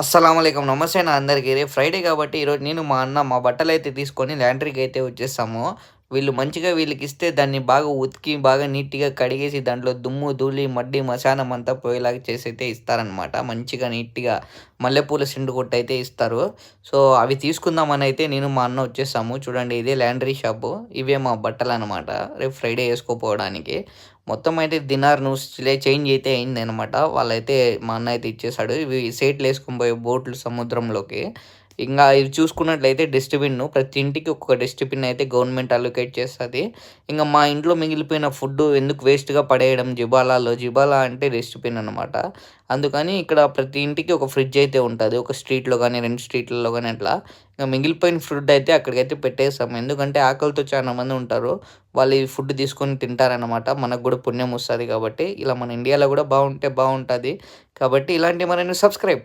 అస్సలాముఅలైకుం నమస్తే నా అందరికీ. రేపు ఫ్రైడే కాబట్టి ఈరోజు నేను మా అన్న మా బట్టలు అయితే తీసుకొని ల్యాండ్రీకి అయితే వచ్చేసాము వీళ్ళు మంచిగా వీళ్ళకి ఇస్తే దాన్ని బాగా ఉతికి బాగా నీట్గా కడిగేసి దాంట్లో దుమ్ము ధూళి మడ్డి మశానం అంతా పోయేలాగా చేసి అయితే ఇస్తారనమాట మంచిగా నీట్గా మల్లెపూల సిండు కొట్టు అయితే ఇస్తారు. సో అవి తీసుకుందామని అయితే నేను మా అన్న వచ్చేసాము. చూడండి ఇదే ల్యాండరీ షాపు. ఇవే మా బట్టలు అనమాట రేపు ఫ్రైడే వేసుకోపోవడానికి. మొత్తం అయితే దినార్ నువ్వు చేంజ్ అయితే అయింది అనమాట వాళ్ళైతే మా అన్న అయితే ఇచ్చేసాడు. ఇవి సేట్లు వేసుకొని పోయే బోట్లు సముద్రంలోకి. ఇంకా ఇవి చూసుకున్నట్లయితే డస్ట్బిన్ ప్రతి ఇంటికి ఒక్కొక్క డస్ట్బిన్ అయితే గవర్నమెంట్ అలొకేట్ చేస్తుంది. ఇంకా మా ఇంట్లో మిగిలిపోయిన ఫుడ్ ఎందుకు వేస్ట్గా పడేయడం? జిబాలాలో. జిబాలా అంటే డస్ట్బిన్ అనమాట అందుకని ఇక్కడ ప్రతి ఇంటికి ఒక ఫ్రిడ్జ్ అయితే ఉంటుంది. ఒక స్ట్రీట్లో కానీ రెండు స్ట్రీట్లలో కానీ అట్లా. ఇంకా మిగిలిపోయిన ఫుడ్ అయితే అక్కడికైతే పెట్టేస్తాము ఎందుకంటే ఆకలితో చాలా మంది ఉంటారు. వాళ్ళు ఈ ఫుడ్ తీసుకొని తింటారనమాట మనకు కూడా పుణ్యం వస్తుంది కాబట్టి. ఇలా మన ఇండియాలో కూడా బాగుంటే బాగుంటుంది. కాబట్టి ఇలాంటి మనని సబ్స్క్రైబ్